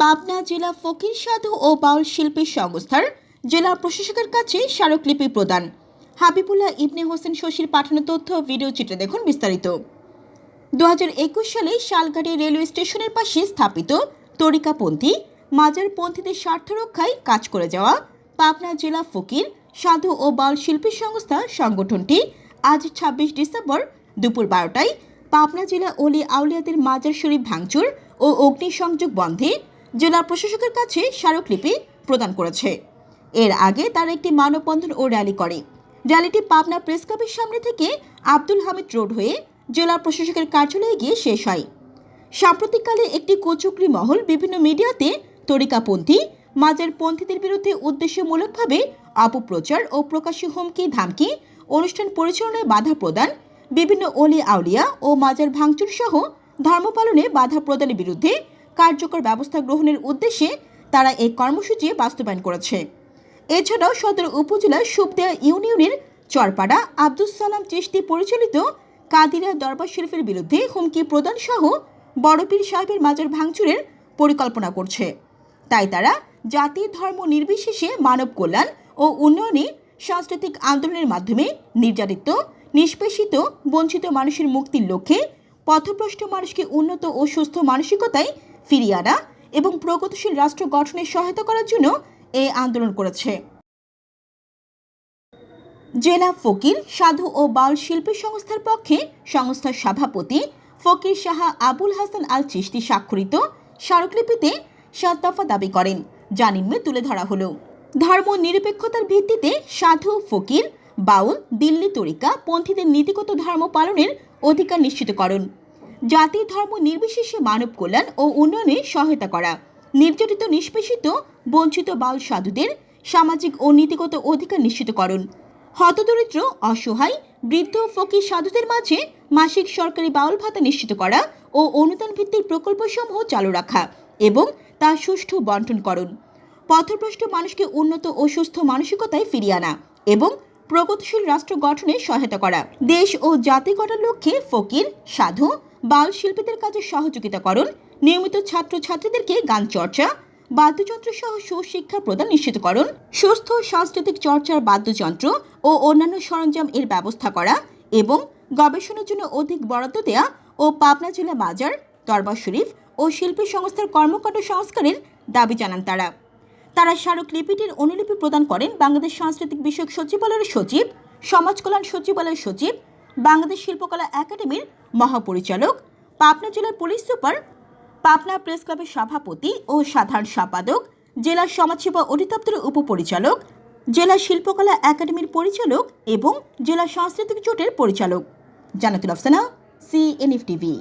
পাবনা জেলা ফকির সাধু ও বাউল শিল্পী সংস্থার জেলা প্রশাসকের কাছে স্মারকলিপি প্রদান। হাবিবুল্লাহ ইবনে হোসেন শশীর পাঠানো তথ্য ভিডিও চিত্রে দেখুন বিস্তারিত। দুহাজার একুশ সালে শালগাড়ি রেলওয়ে স্টেশনের পাশে স্থাপিত তরিকাপন্থী মাজারপন্থীদের স্বার্থ রক্ষায় কাজ করে যাওয়া পাবনা জেলা ফকির সাধু ও বাউল শিল্পী সংস্থা সংগঠনটি আজ ছাব্বিশ ডিসেম্বর দুপুর বারোটায় পাবনা জেলা অলি আউলিয়াদের মাজার শরীফ ভাঙচুর ও অগ্নিসংযোগ বন্ধে জেলা প্রশাসকের কাছে স্মারকলিপি প্রদান করেছে। এর আগে তারা একটি মানববন্ধন ও র্যালি করে। র্যালিটি পাবনা প্রেস ক্লাবের সামনে থেকে আব্দুল হামিদ রোড হয়ে জেলা প্রশাসকের কার্যালয়ে গিয়ে শেষ হয়। সাম্প্রতিককালে একটি কোচক্রি মহল বিভিন্ন মিডিয়াতে তরিকাপন্থী মাজার পন্থীদের বিরুদ্ধে উদ্দেশ্যমূলকভাবে অপপ্রচার ও প্রকাশ্যে হুমকি, ধামকি, অনুষ্ঠান পরিচালনায় বাধা প্রদান, বিভিন্ন অলি আউলিয়া ও মাজার ভাঙচুর সহ ধর্ম পালনে বাধা প্রদানের বিরুদ্ধে কার্যকর ব্যবস্থা গ্রহণের উদ্দেশ্যে তারা এই কর্মসূচি বাস্তবায়ন করেছে। এছাড়াও সদর উপজেলার সুবদেয়া ইউনিয়নের চরপাড়া আব্দুল সালাম চিশতি পরিচালিত কাদিরা দরবার শরীফের বিরুদ্ধে হুমকি প্রদান সহ বড়পীর সাহেবের মাজার ভাঙচুরের পরিকল্পনা করছে। তাই তারা জাতি, ধর্ম নির্বিশেষে মানব কল্যাণ ও উন্নয়নে সাংস্কৃতিক আন্দোলনের মাধ্যমে নির্যাতিত, নিষ্পেষিত, বঞ্চিত মানুষের মুক্তির লক্ষ্যে পথভ্রষ্ট মানুষকে উন্নত ও সুস্থ মানসিকতায় ফিরিয়ে আনা এবং প্রগতিশীল রাষ্ট্র গঠনে সহায়তা করার জন্য এই আন্দোলন করেছে। জেলা ফকির, সাধু ও বাউল শিল্পী সংস্থার পক্ষে সংস্থার সভাপতি ফকির শাহা আবুল হাসান আল চিশতি স্বাক্ষরিত স্মারকলিপিতে সাত দফা দাবি করেন, যা নিম্নে তুলে ধরা হলো। ধর্ম নিরপেক্ষতার ভিত্তিতে সাধু, ফকির, বাউল, দিল্লি তরিকা, পন্থীদের নীতিগত ধর্ম পালনের অধিকার নিশ্চিতকরণ। জাতি, ধর্ম নির্বিশেষে মানব কল্যাণ ও উন্নয়নে সহায়তা করা। নির্যাতিত, নিষ্পেষিত, বঞ্চিত বাউল সাধুদের সামাজিক ও নীতিগত অধিকার নিশ্চিতকরণ। হতদরিদ্র, অসহায়, বৃদ্ধ ফকির সাধুদের মাঝে মাসিক সরকারি বাউল ভাতা নিশ্চিত করা ও অনুদান ভিত্তিক প্রকল্পসমূহ চালু রাখা এবং তা সুষ্ঠু বন্টনকরণ পথভ্রষ্ট মানুষকে উন্নত ও সুস্থ মানসিকতায় ফিরিয়ে আনা এবং প্রগতিশীল রাষ্ট্র গঠনে সহায়তা করা। দেশ ও জাতি গড়ার লক্ষ্যে ফকির, সাধু বাল শিল্পীদের কাজে সহযোগিতা সহযোগিতাকরণ নিয়মিত ছাত্রছাত্রীদেরকে গান চর্চা, বাদ্যযন্ত্র সহ সুশিক্ষা প্রদান নিশ্চিতকরণ সুস্থ সাংস্কৃতিক চর্চার বাদ্যযন্ত্র ও অন্যান্য সরঞ্জাম এর ব্যবস্থা করা এবং গবেষণার জন্য অধিক বরাদ্দ দেয়া ও পাবনা জেলা বাজার, দরবার শরীফ ও শিল্পী সংস্থার কর্মকাণ্ড সংস্কারের দাবি জানান তারা। তারা স্মারকলিপিটির অনুলিপি প্রদান করেন বাংলাদেশ সাংস্কৃতিক বিষয়ক সচিবালয়ের সচিব, সমাজ কল্যাণ সচিবালয়ের সচিব বাংলাদেশ শিল্পকলা একাডেমির মহাপরিচালক, পাবনা জেলার পুলিশ সুপার, পাবনা প্রেস ক্লাবের সভাপতি ও সাধারণ সম্পাদক, জেলা সমাজসেবা অধিদপ্তরের উপপরিচালক, জেলা শিল্পকলা একাডেমির পরিচালক এবং জেলা সাংস্কৃতিক জোটের পরিচালক। Jannatul Afsana CNF TV